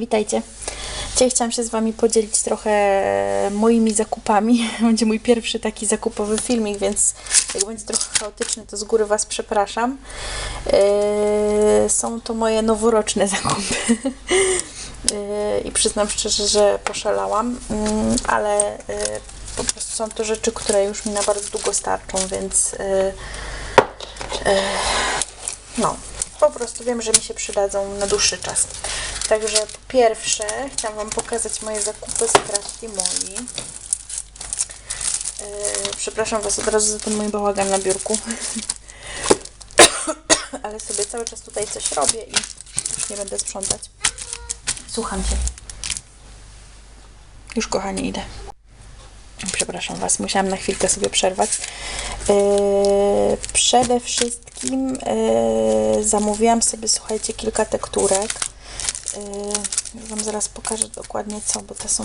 Witajcie. Dzisiaj chciałam się z Wami podzielić trochę moimi zakupami. Będzie mój pierwszy taki zakupowy filmik, więc jak będzie trochę chaotyczny, to z góry Was przepraszam. Yy, Są to moje noworoczne zakupy. Yy, I przyznam szczerze, że poszalałam, Yy, ale yy, po prostu są to rzeczy, które już mi na bardzo długo starczą, więc no, po prostu wiem, że mi się przydadzą na dłuższy czas. Także po pierwsze chciałam Wam pokazać moje zakupy z Crafty Molly. Yy, przepraszam Was od razu za ten mój bałagan na biurku. Ale sobie cały czas tutaj coś robię i już nie będę sprzątać. Słucham Cię. Już kochanie idę. Przepraszam Was, musiałam na chwilkę sobie przerwać. Yy, przede wszystkim yy, zamówiłam sobie, słuchajcie, kilka tekturek. Yy, Wam zaraz pokażę dokładnie co, bo te są.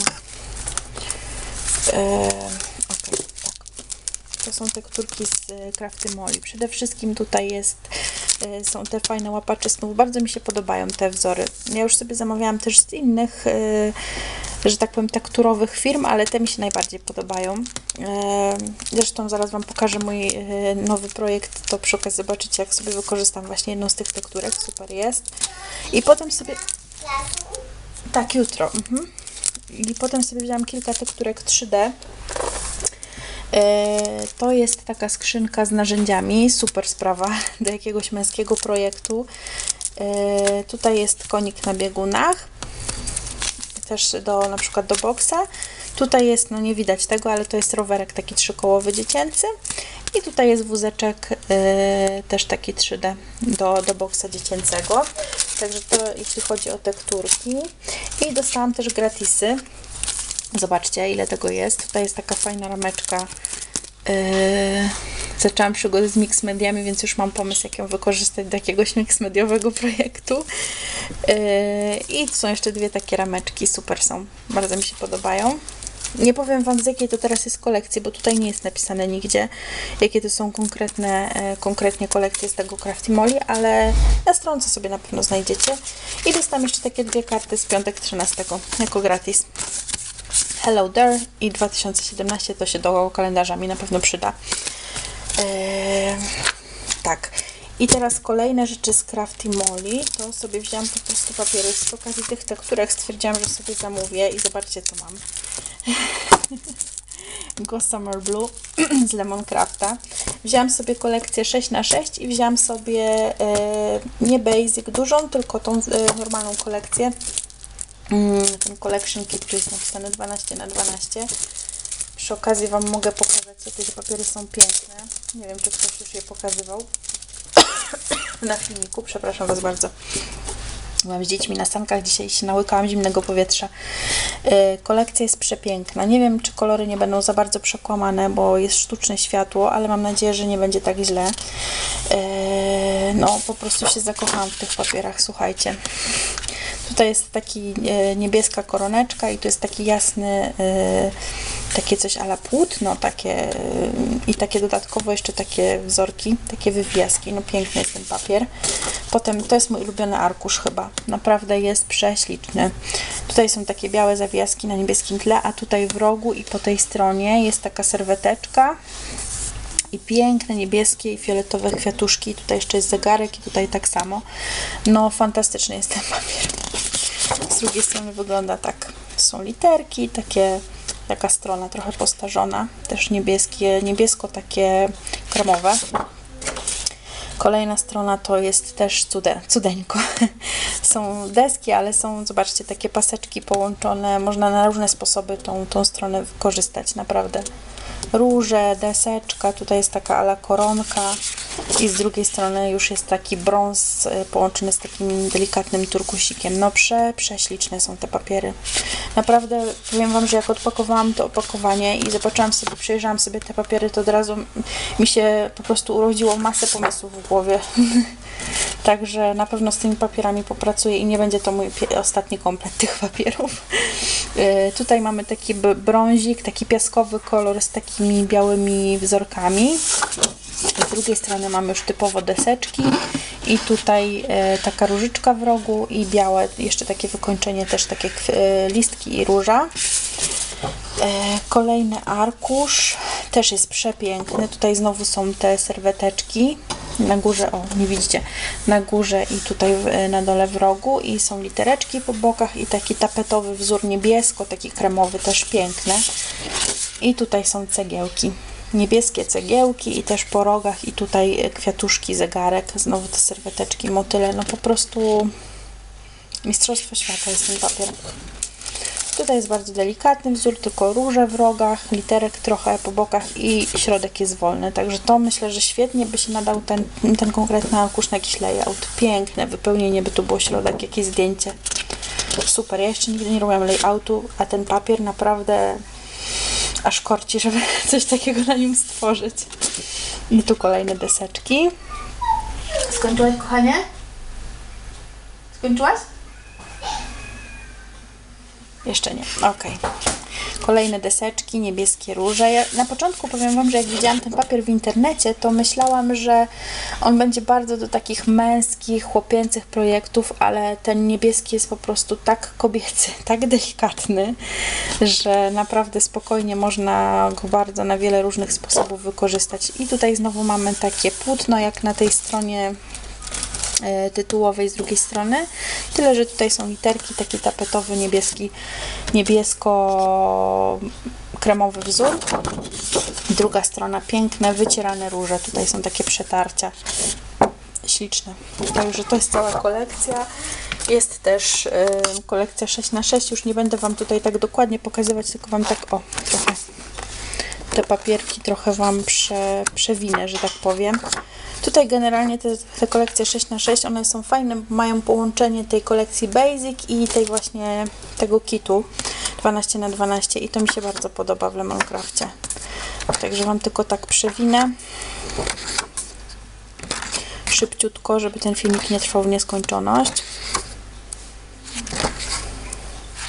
Okej, tak. To są tekturki z Crafty Molly. Przede wszystkim tutaj jest, są te fajne łapacze snów. Bardzo mi się podobają te wzory. Ja już sobie zamawiałam też z innych, y, że tak powiem, tekturowych firm, ale te mi się najbardziej podobają. Y, Zresztą zaraz Wam pokażę mój y, nowy projekt, to przy okazji zobaczycie, jak sobie wykorzystam właśnie jedną z tych tekturek. Super jest. I potem sobie... Tak, jutro. Mhm. I potem sobie wziąłam kilka tekturek 3D. E, To jest taka skrzynka z narzędziami, super sprawa do jakiegoś męskiego projektu. E, Tutaj jest konik na biegunach, też do na przykład do boksa. Tutaj jest, no nie widać tego, ale to jest rowerek taki trzykołowy dziecięcy. I tutaj jest wózeczek e, też taki 3D do, do boksa dziecięcego. Także to jeśli chodzi o tekturki. I dostałam też gratisy. Zobaczcie, ile tego jest. Tutaj jest taka fajna rameczka. Yy, zaczęłam przygodę z mix mediami, więc już mam pomysł, jak ją wykorzystać do jakiegoś mix mediowego projektu. Yy, I tu są jeszcze dwie takie rameczki, super są. Bardzo mi się podobają. Nie powiem Wam z jakiej to teraz jest kolekcji, bo tutaj nie jest napisane nigdzie, jakie to są konkretne, e, konkretnie kolekcje z tego Crafty Molly, ale na stronce sobie na pewno znajdziecie. I dostałam jeszcze takie dwie karty z piątek 13 jako gratis. Hello There i 2017 to się do kalendarza mi na pewno przyda. Eee, tak. I teraz kolejne rzeczy z Crafty Molly. To sobie wzięłam po prostu papiery z okazji tych tekturek. Stwierdziłam, że sobie zamówię i zobaczcie co mam. Gossamer Blue z Lemoncrafta. Wzięłam sobie kolekcję 6x6 i wzięłam sobie e, nie basic dużą, tylko tą e, normalną kolekcję ten collection kit, tu jest napisane 12 na 12 Przy okazji Wam mogę pokazać, jakie te papiery są piękne. Nie wiem, czy ktoś już je pokazywał na filmiku. Przepraszam Was bardzo. Byłam z dziećmi na sankach, dzisiaj się nałykałam zimnego powietrza. Yy, kolekcja jest przepiękna. Nie wiem, czy kolory nie będą za bardzo przekłamane, bo jest sztuczne światło, ale mam nadzieję, że nie będzie tak źle. Yy, no, po prostu się zakochałam w tych papierach, słuchajcie. Tutaj jest taki e, niebieska koroneczka i tu jest taki jasny, e, takie coś ala płótno, takie e, i takie dodatkowo jeszcze takie wzorki, takie wywiaski. No piękny jest ten papier. Potem to jest mój ulubiony arkusz chyba. Naprawdę jest prześliczny. Tutaj są takie białe zawiaski na niebieskim tle, a tutaj w rogu i po tej stronie jest taka serweteczka i piękne niebieskie i fioletowe kwiatuszki. Tutaj jeszcze jest zegarek i tutaj tak samo. No fantastyczny jest ten papier. Z drugiej strony wygląda tak. Są literki, takie taka strona trochę postarzona, też niebieskie, niebiesko takie kremowe. Kolejna strona to jest też cude, cudeńko. Są deski, ale są, zobaczcie, takie paseczki połączone. Można na różne sposoby tą, tą stronę wykorzystać, naprawdę. Róże, deseczka, tutaj jest taka ala koronka i z drugiej strony już jest taki brąz y, połączony z takim delikatnym turkusikiem. No prze, prześliczne są te papiery. Naprawdę powiem Wam, że jak odpakowałam to opakowanie i zobaczyłam sobie, przejrzałam sobie te papiery, to od razu mi się po prostu urodziło masę pomysłów w głowie. Także na pewno z tymi papierami popracuję i nie będzie to mój ostatni komplet tych papierów. Yy, tutaj mamy taki brązik, taki piaskowy kolor z takimi białymi wzorkami. Z drugiej strony mamy już typowo deseczki i tutaj e, taka różyczka w rogu i białe, jeszcze takie wykończenie, też takie e, listki i róża. E, kolejny arkusz, też jest przepiękny. Tutaj znowu są te serweteczki. Na górze, o nie widzicie, na górze i tutaj na dole w rogu i są litereczki po bokach i taki tapetowy wzór niebiesko, taki kremowy, też piękny. I tutaj są cegiełki. Niebieskie cegiełki i też po rogach i tutaj e, kwiatuszki, zegarek, znowu te serweteczki, motyle, no po prostu mistrzostwo świata jest ten papier. Tutaj jest bardzo delikatny wzór, tylko róże w rogach, literek trochę po bokach i środek jest wolny. Także to myślę, że świetnie by się nadał ten, ten konkretny arkusz na jakiś layout. Piękne wypełnienie, by tu było środek, jakieś zdjęcie. Super, ja jeszcze nigdy nie robiłam layoutu, a ten papier naprawdę aż korci, żeby coś takiego na nim stworzyć. I tu kolejne deseczki. Skończyłaś, kochanie? Skończyłaś? Jeszcze nie. Ok. Kolejne deseczki, niebieskie róże. Ja na początku powiem Wam, że jak widziałam ten papier w internecie, to myślałam, że on będzie bardzo do takich męskich, chłopięcych projektów, ale ten niebieski jest po prostu tak kobiecy, tak delikatny, że naprawdę spokojnie można go bardzo na wiele różnych sposobów wykorzystać. I tutaj znowu mamy takie płótno, jak na tej stronie tytułowej z drugiej strony. Tyle, że tutaj są literki, taki tapetowy niebieski, niebiesko-kremowy wzór. Druga strona piękne, wycierane róże. Tutaj są takie przetarcia. Śliczne. Także to jest cała kolekcja. Jest też e, kolekcja 6 na 6 Już nie będę Wam tutaj tak dokładnie pokazywać, tylko Wam tak o, trochę te papierki trochę Wam prze, przewinę, że tak powiem. Tutaj generalnie te, te kolekcje 6 na 6 one są fajne, mają połączenie tej kolekcji Basic i tej właśnie tego kitu 12 na 12 i to mi się bardzo podoba w Lemoncrafcie. Także Wam tylko tak przewinę szybciutko, żeby ten filmik nie trwał w nieskończoność.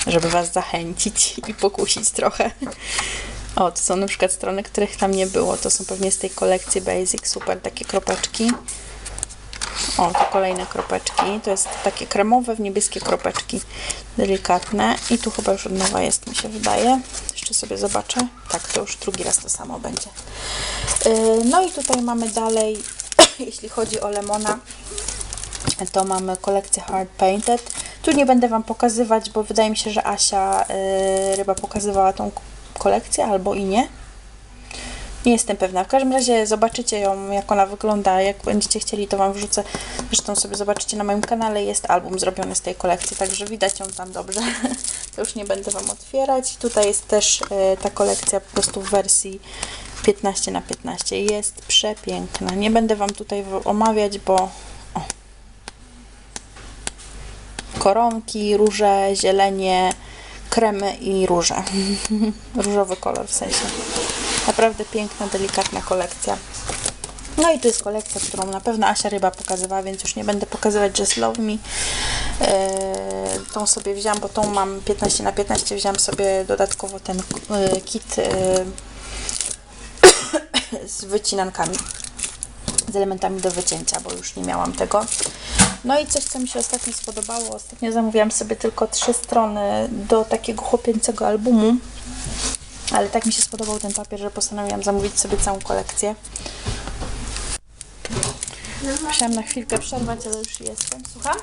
Żeby Was zachęcić i pokusić trochę. O, to są na przykład strony, których tam nie było. To są pewnie z tej kolekcji Basic. Super, takie kropeczki. O, to kolejne kropeczki. To jest takie kremowe w niebieskie kropeczki. Delikatne. I tu chyba już od nowa jest, mi się wydaje. Jeszcze sobie zobaczę. Tak, to już drugi raz to samo będzie. Yy, No i tutaj mamy dalej, jeśli chodzi o lemona, to mamy kolekcję Hard Painted. Tu nie będę Wam pokazywać, bo wydaje mi się, że Asia yy, Ryba pokazywała tą kolekcję, albo i nie. Nie jestem pewna. W każdym razie zobaczycie ją, jak ona wygląda. Jak będziecie chcieli, to Wam wrzucę. Zresztą sobie zobaczycie na moim kanale. Jest album zrobiony z tej kolekcji, także widać ją tam dobrze. To już nie będę Wam otwierać. Tutaj jest też e, ta kolekcja po prostu w wersji 15 na 15 Jest przepiękna. Nie będę Wam tutaj omawiać, bo o. koronki, róże, zielenie, kremy i róże. Różowy kolor w sensie. Naprawdę piękna, delikatna kolekcja. No i to jest kolekcja, którą na pewno Asia Ryba pokazywała, więc już nie będę pokazywać Just Love Me. Eee, tą sobie wziąłam, bo tą mam 15 na 15 wziąłam sobie dodatkowo ten e, kit e, z wycinankami z elementami do wycięcia, bo już nie miałam tego. No i coś, co mi się ostatnio spodobało. Ostatnio zamówiłam sobie tylko trzy strony do takiego chłopięcego albumu, ale tak mi się spodobał ten papier, że postanowiłam zamówić sobie całą kolekcję. Musiałam na chwilkę przerwać, ale już jestem. Słucham?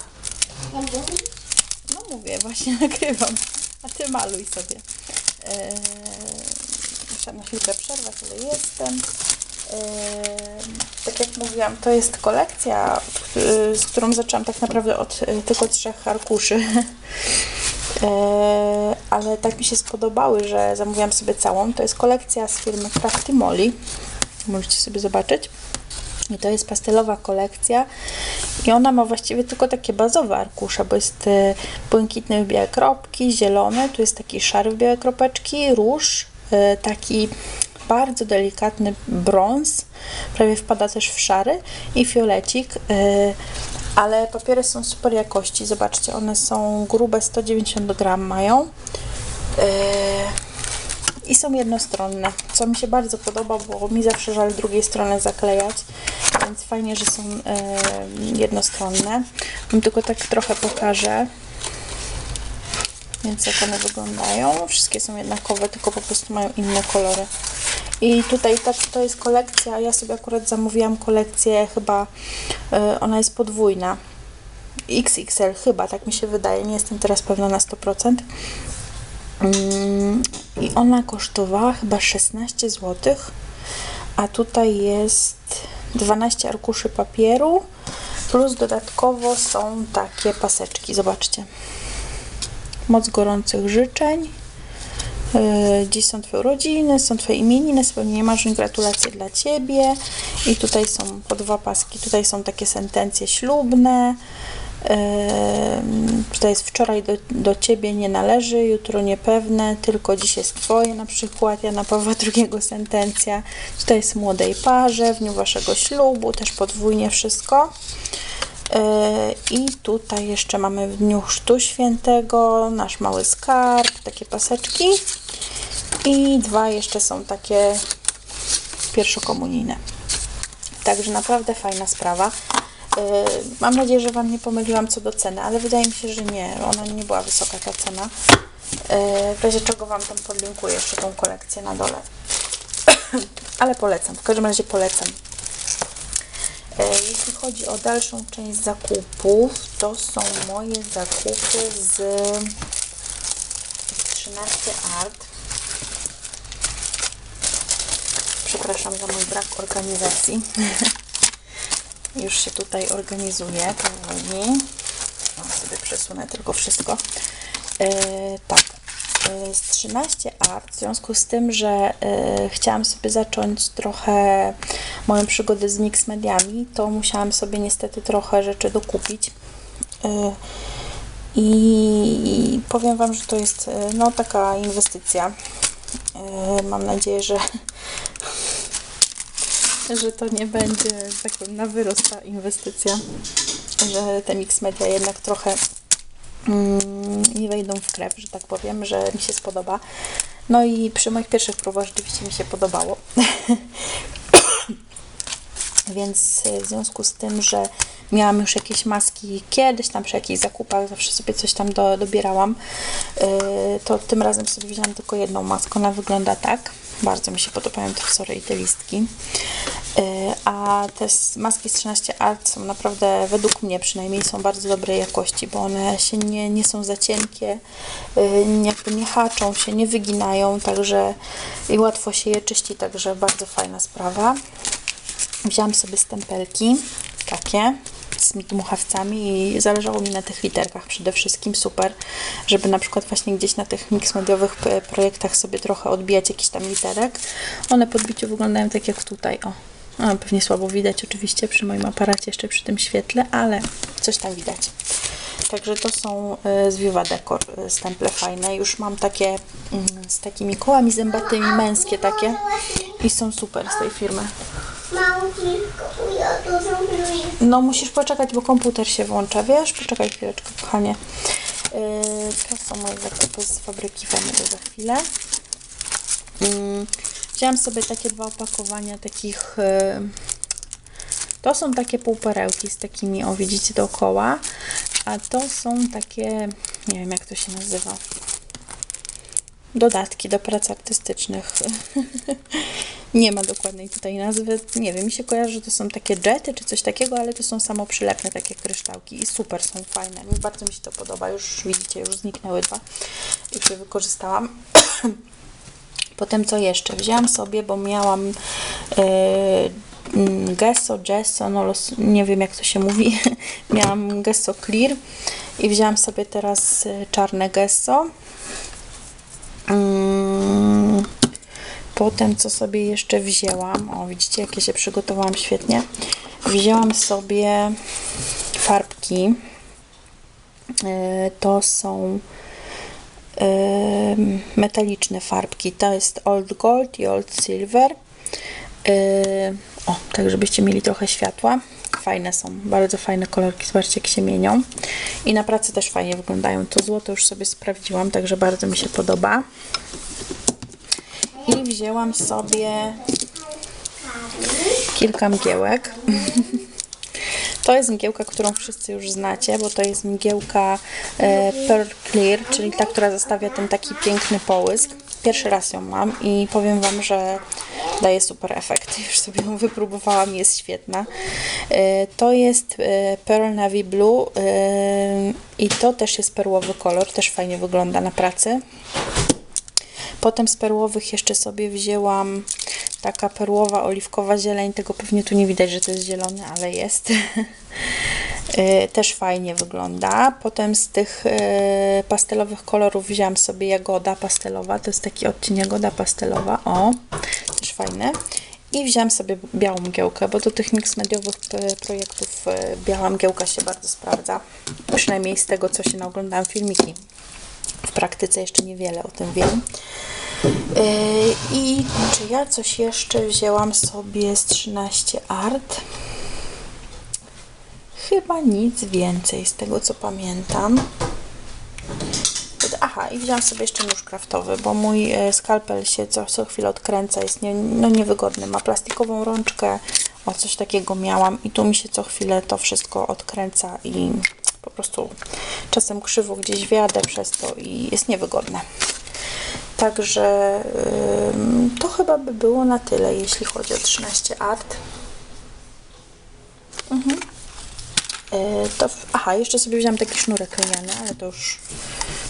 No mówię, właśnie nagrywam. A ty maluj sobie. Eee, musiałam na chwilkę przerwać, ale jestem. Eee, tak jak mówiłam, to jest kolekcja, y, z którą zaczęłam tak naprawdę od y, tylko trzech arkuszy. Ale tak mi się spodobały, że zamówiłam sobie całą. To jest kolekcja z firmy Crafty Molly. Możecie sobie zobaczyć. I to jest pastelowa kolekcja i ona ma właściwie tylko takie bazowe arkusze, bo jest błękitny w białe kropki, zielony, tu jest taki szary w białe kropeczki, róż, taki bardzo delikatny brąz, prawie wpada też w szary i fiolecik, e, ale papiery są super jakości, zobaczcie, one są grube, 190 gram mają. E, i są jednostronne, co mi się bardzo podoba, bo mi zawsze żal drugiej strony zaklejać, więc fajnie, że są e, jednostronne. Wam tylko tak trochę pokażę. Więc jak one wyglądają, wszystkie są jednakowe, tylko po prostu mają inne kolory. I tutaj tak, to jest kolekcja, ja sobie akurat zamówiłam kolekcję chyba, y, ona jest podwójna. XXL chyba, tak mi się wydaje, nie jestem teraz pewna na 100%. Mm, I ona kosztowała chyba 16 zł, a tutaj jest 12 arkuszy papieru, plus dodatkowo są takie paseczki, zobaczcie. Moc gorących życzeń. Yy, Dziś są Twoje urodziny, są Twoje imieniny, spełnienie marzeń, gratulacje dla Ciebie. I tutaj są po dwa paski, tutaj są takie sentencje ślubne. Yy, Tutaj jest wczoraj do, do Ciebie nie należy, jutro niepewne, tylko dziś jest Twoje na przykład, Jana Pawła II sentencja. Tutaj jest młodej parze, w dniu Waszego ślubu, też podwójnie wszystko. Yy, I tutaj jeszcze mamy w dniu Chrztu Świętego nasz mały skarb, takie paseczki. I dwa jeszcze są takie pierwszokomunijne. Także naprawdę fajna sprawa. Yy, Mam nadzieję, że Wam nie pomyliłam co do ceny, ale wydaje mi się, że nie. Ona nie była wysoka ta cena. Yy, W razie czego Wam tam podlinkuję jeszcze tą kolekcję na dole. Ale polecam, w każdym razie polecam. E, Jeśli chodzi o dalszą część zakupów, to są moje zakupy z 13 Art. Przepraszam za mój brak organizacji. Już się tutaj organizuję powoli. Sobie przesunę tylko wszystko. E, tak, z 13 Art, w związku z tym, że e, chciałam sobie zacząć trochę moją przygodę z mix mediami, to musiałam sobie niestety trochę rzeczy dokupić. E, I powiem Wam, że to jest no, taka inwestycja. Mam nadzieję, że że to nie będzie tak na wyrost ta inwestycja, że te mix media jednak trochę nie wejdą w krew, że tak powiem, że mi się spodoba. No i przy moich pierwszych próbach rzeczywiście mi się podobało. Więc y, w związku z tym, że miałam już jakieś maski kiedyś, tam przy jakichś zakupach, zawsze sobie coś tam do, dobierałam, y, to tym razem sobie wziąłam tylko jedną maskę. Ona wygląda tak. Bardzo mi się podobają te wzory i te listki. Y, A te maski z 13 Art są naprawdę, według mnie przynajmniej, są bardzo dobrej jakości, bo one się nie, nie są za cienkie, jakby nie haczą się, nie wyginają, także i łatwo się je czyści, także bardzo fajna sprawa. Wzięłam sobie stempelki, takie, z dmuchawcami i zależało mi na tych literkach przede wszystkim, super, żeby na przykład właśnie gdzieś na tych mixmediowych p- projektach sobie trochę odbijać jakiś tam literek. One po odbiciu wyglądają tak jak tutaj, o. A, pewnie słabo widać oczywiście przy moim aparacie, jeszcze przy tym świetle, ale coś tam widać. Także to są y, z Viva Decor y, stemple fajne. Już mam takie mm, z takimi kołami zębatymi, męskie takie i są super z tej firmy. No musisz poczekać, bo komputer się włącza, wiesz? Poczekaj chwileczkę, kochanie. Yy, to są moje zakupy z fabryki Wemedy za chwilę. Wziąłam sobie takie dwa opakowania takich... Yy, to są takie półperełki z takimi, o widzicie dookoła, a to są takie, nie wiem jak to się nazywa, dodatki do prac artystycznych. nie ma dokładnej tutaj nazwy. Nie wiem, mi się kojarzy, że to są takie jety czy coś takiego, ale to są samoprzylepne takie kryształki i super są fajne. Bardzo mi się to podoba. Już widzicie, już zniknęły dwa. Już je wykorzystałam. Potem co jeszcze? Wzięłam sobie, bo miałam yy, Gesso, Gesso, no los, nie wiem jak to się mówi. miałam Gesso Clear i wzięłam sobie teraz y, czarne Gesso. Mm, Potem co sobie jeszcze wzięłam? O, widzicie, jakie się przygotowałam świetnie. Wzięłam sobie farbki. Yy, To są metaliczne farbki. To jest Old Gold i Old Silver. O, tak żebyście mieli trochę światła. Fajne są, bardzo fajne kolorki, zobaczcie jak się mienią. I na pracy też fajnie wyglądają. To złoto już sobie sprawdziłam, także bardzo mi się podoba. I wzięłam sobie kilka mgiełek. To jest mgiełka, którą wszyscy już znacie, bo to jest mgiełka e, Pearl Clear, czyli ta, która zostawia ten taki piękny połysk. Pierwszy raz ją mam i powiem Wam, że daje super efekt. Już sobie ją wypróbowałam, jest świetna. E, To jest e, Pearl Navy Blue e, i to też jest perłowy kolor, też fajnie wygląda na pracy. Potem z perłowych jeszcze sobie wzięłam taka perłowa, oliwkowa zieleń. Tego pewnie tu nie widać, że to jest zielony, ale jest. Y, Też fajnie wygląda. Potem z tych y, pastelowych kolorów wzięłam sobie jagoda pastelowa. To jest taki odcień jagoda pastelowa. O, też fajne. I wzięłam sobie białą mgiełkę, bo do tych mix mediowych y, projektów biała mgiełka się bardzo sprawdza. Przynajmniej z tego, co się naoglądałam filmiki. W praktyce jeszcze niewiele o tym wiem. Yy, I czy ja coś jeszcze wzięłam sobie z 13 Art? Chyba nic więcej z tego co pamiętam. Aha, i wziąłam sobie jeszcze nóż kraftowy, bo mój e, skalpel się co, co chwilę odkręca, jest nie, no niewygodny. Ma plastikową rączkę, o coś takiego miałam i tu mi się co chwilę to wszystko odkręca i po prostu czasem krzywo gdzieś wiadę przez to i jest niewygodne. Także to chyba by było na tyle, jeśli chodzi o 13 art. Mhm. E, to, aha, jeszcze sobie wziąłem taki sznurek lniany, ale to już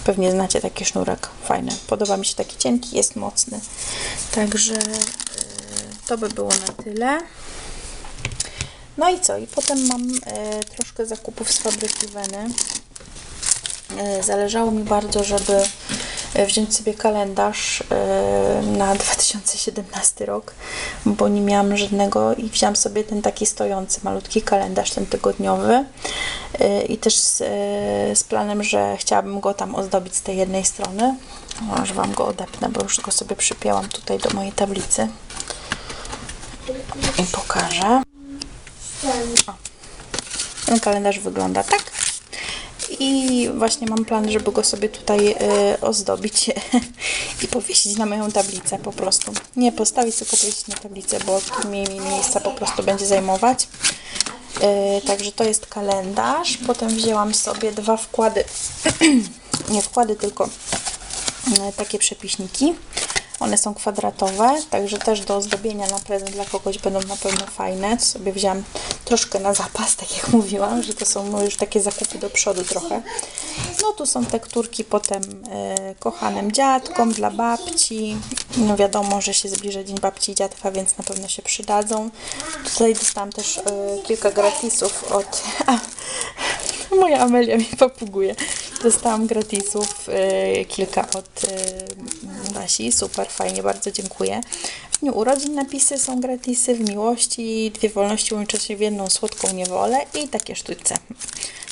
pewnie znacie taki sznurek. Fajny. Podoba mi się taki cienki, jest mocny. Także e, to by było na tyle. No i co? I potem mam e, troszkę zakupów z fabryki Weny. Zależało mi bardzo, żeby wziąć sobie kalendarz e, na 2017 rok, bo nie miałam żadnego i wziąłam sobie ten taki stojący, malutki kalendarz, ten tygodniowy E, i też z, e, z planem, że chciałabym go tam ozdobić z tej jednej strony. Może Wam go odepnę, bo już go sobie przypięłam tutaj do mojej tablicy i pokażę. Ten kalendarz wygląda tak. I właśnie mam plan, żeby go sobie tutaj y, ozdobić i powiesić na moją tablicę po prostu. Nie postawić, tylko powiesić na tablicę, bo tu mi miejsca po prostu będzie zajmować. Y, także to jest kalendarz. Potem wzięłam sobie dwa wkłady, nie wkłady, tylko y, takie przepiśniki. One są kwadratowe, także też do ozdobienia na prezent dla kogoś będą na pewno fajne. Sobie wziąłam troszkę na zapas, tak jak mówiłam, że to są już takie zakupy do przodu trochę. No tu są tekturki potem e, kochanym dziadkom, dla babci. No wiadomo, że się zbliża Dzień Babci i Dziadka, więc na pewno się przydadzą. Tutaj dostałam też e, kilka gratisów od... Moja Amelia mi papuguje. Dostałam gratisów e, kilka od e, Basi. Super, fajnie, bardzo dziękuję. W dniu urodzin napisy są gratisy, w miłości dwie wolności łączą się w jedną słodką niewolę i takie sztućce.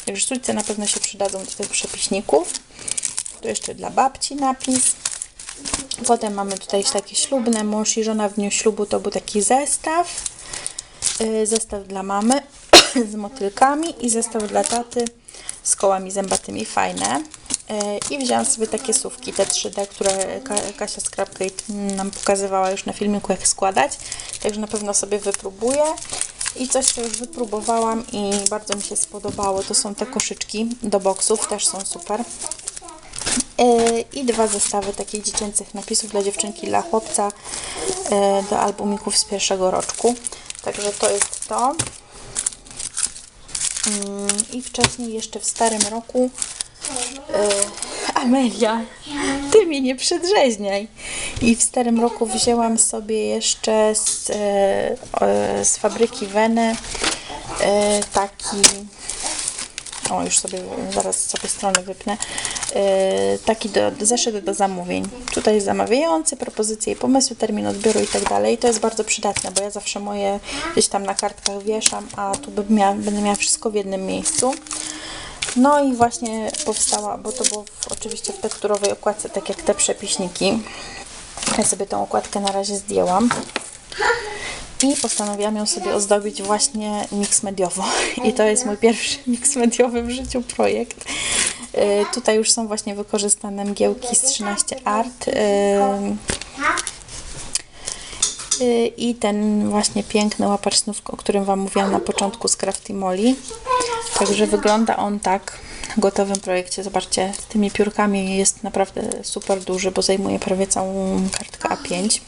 Także sztućce na pewno się przydadzą do tych przepiśników. Tu jeszcze dla babci napis. Potem mamy tutaj takie ślubne, mąż i żona w dniu ślubu to był taki zestaw. Yy, Zestaw dla mamy z motylkami i zestaw dla taty z kołami zębatymi. Fajne. Yy, I wzięłam sobie takie sówki, te 3D, które Ka- Kasia z Crabgate nam pokazywała już na filmiku, jak składać. Także na pewno sobie wypróbuję. I coś, co już wypróbowałam i bardzo mi się spodobało, to są te koszyczki do boksów, też są super. Yy, I dwa zestawy takich dziecięcych napisów dla dziewczynki, dla chłopca yy, do albumików z pierwszego roczku. Także to jest to. Mm, I wcześniej jeszcze w starym roku yy, Amelia, ty mnie nie przedrzeźniaj. I w starym roku wzięłam sobie jeszcze z, yy, z fabryki Weny yy, taki o, już sobie zaraz sobie stronę wypnę. Yy, taki do, zeszyt do zamówień. Tutaj jest zamawiający, propozycje i pomysły, termin odbioru i tak dalej. To jest bardzo przydatne, bo ja zawsze moje gdzieś tam na kartkach wieszam, a tu miała, będę miała wszystko w jednym miejscu. No i właśnie powstała, bo to było w, oczywiście w tekturowej okładce, tak jak te przepiśniki. Ja sobie tą okładkę na razie zdjęłam. I postanowiłam ją sobie ozdobić właśnie mix mediowo. I to jest mój pierwszy mix mediowy w życiu projekt. Yy, tutaj już są właśnie wykorzystane mgiełki z 13 Art. Yy, Y, I ten właśnie piękny łapacz snów, o którym Wam mówiłam na początku z Crafty Molly. Także wygląda on tak w gotowym projekcie. Zobaczcie, z tymi piórkami jest naprawdę super duży, bo zajmuje prawie całą kartkę A5.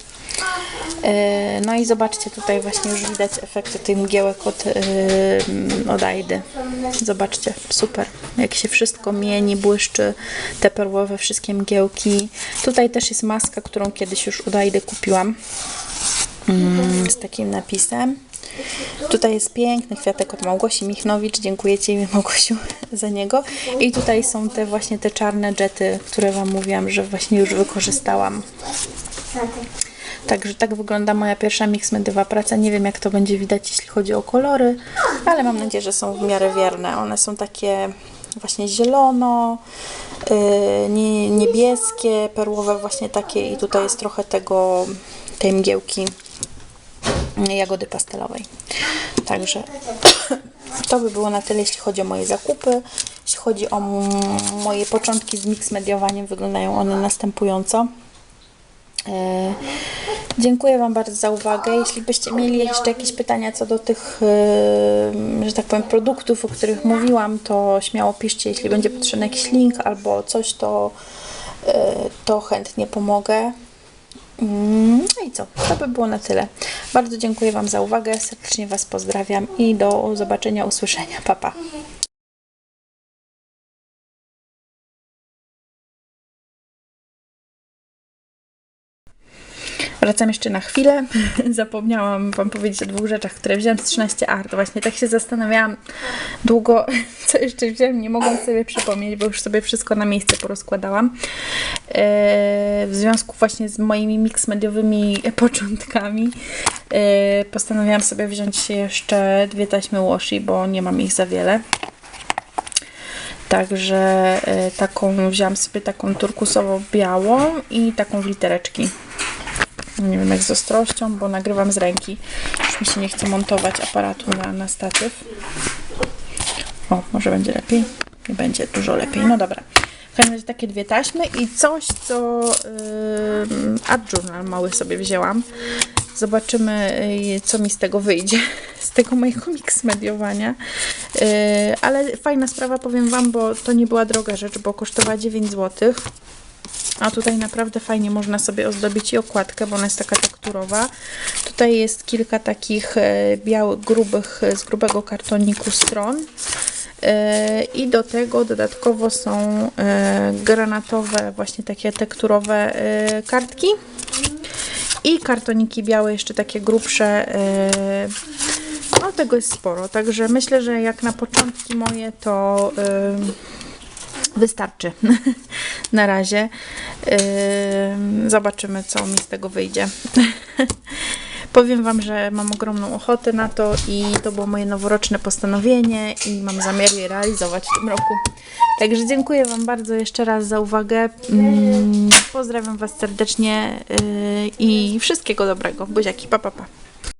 E, No i zobaczcie, tutaj właśnie już widać efekty tych mgiełek od, yy, od Aidy. Zobaczcie, super. Jak się wszystko mieni, błyszczy, te perłowe wszystkie mgiełki. Tutaj też jest maska, którą kiedyś już od Aidy kupiłam. Mm, z takim napisem. Tutaj jest piękny kwiatek od Małgosi Michnowicz. Dziękuję Ci, Małgosiu, za niego. I tutaj są te właśnie te czarne jety, które Wam mówiłam, że właśnie już wykorzystałam. Także tak wygląda moja pierwsza mix medyowa praca. Nie wiem, jak to będzie widać, jeśli chodzi o kolory, ale mam nadzieję, że są w miarę wierne. One są takie właśnie zielono, yy, nie, niebieskie, perłowe właśnie takie i tutaj jest trochę tego, tej mgiełki jagody pastelowej. Także to by było na tyle, jeśli chodzi o moje zakupy. Jeśli chodzi o moje początki z mix mediowaniem, wyglądają one następująco. E, Dziękuję Wam bardzo za uwagę. Jeśli byście mieli jeszcze jakieś pytania co do tych, e, że tak powiem, produktów, o których mówiłam, to śmiało piszcie. Jeśli będzie potrzebny jakiś link albo coś, to, e, to chętnie pomogę. Mm, No i co? To by było na tyle. Bardzo dziękuję Wam za uwagę. Serdecznie Was pozdrawiam i do zobaczenia, usłyszenia. Pa, pa. Wracam jeszcze na chwilę. Zapomniałam Wam powiedzieć o dwóch rzeczach, które wziąłem z 13 Art. Właśnie tak się zastanawiałam długo, co jeszcze wziąłem. Nie mogłam sobie przypomnieć, bo już sobie wszystko na miejsce porozkładałam. Eee, w związku właśnie z moimi mix mediowymi początkami eee, postanowiłam sobie wziąć jeszcze dwie taśmy washi, bo nie mam ich za wiele. Także e, taką wzięłam sobie taką turkusową-białą i taką w litereczki. Nie wiem jak z ostrością, bo nagrywam z ręki. Już mi się nie chce montować aparatu na, na statyw. O, może będzie lepiej? Nie będzie dużo lepiej. No dobra. W każdym razie takie dwie taśmy i coś, co yy, Art Journal mały sobie wzięłam. Zobaczymy, yy, co mi z tego wyjdzie. Z tego mojego mix mediowania. Yy, ale fajna sprawa, powiem Wam, bo to nie była droga rzecz, bo kosztowała 9 zł. A tutaj naprawdę fajnie można sobie ozdobić i okładkę, bo ona jest taka tekturowa. Tutaj jest kilka takich e, białych, grubych, z grubego kartoniku stron. E, I do tego dodatkowo są e, granatowe, właśnie takie tekturowe kartki. I kartoniki białe, jeszcze takie grubsze. No tego jest sporo, także myślę, że jak na początki moje to... wystarczy na razie. Ym, Zobaczymy, co mi z tego wyjdzie. Powiem Wam, że mam ogromną ochotę na to i to było moje noworoczne postanowienie i mam zamiar je realizować w tym roku. Także dziękuję Wam bardzo jeszcze raz za uwagę. Ym, Pozdrawiam Was serdecznie yy, i wszystkiego dobrego. Buziaki, pa pa pa.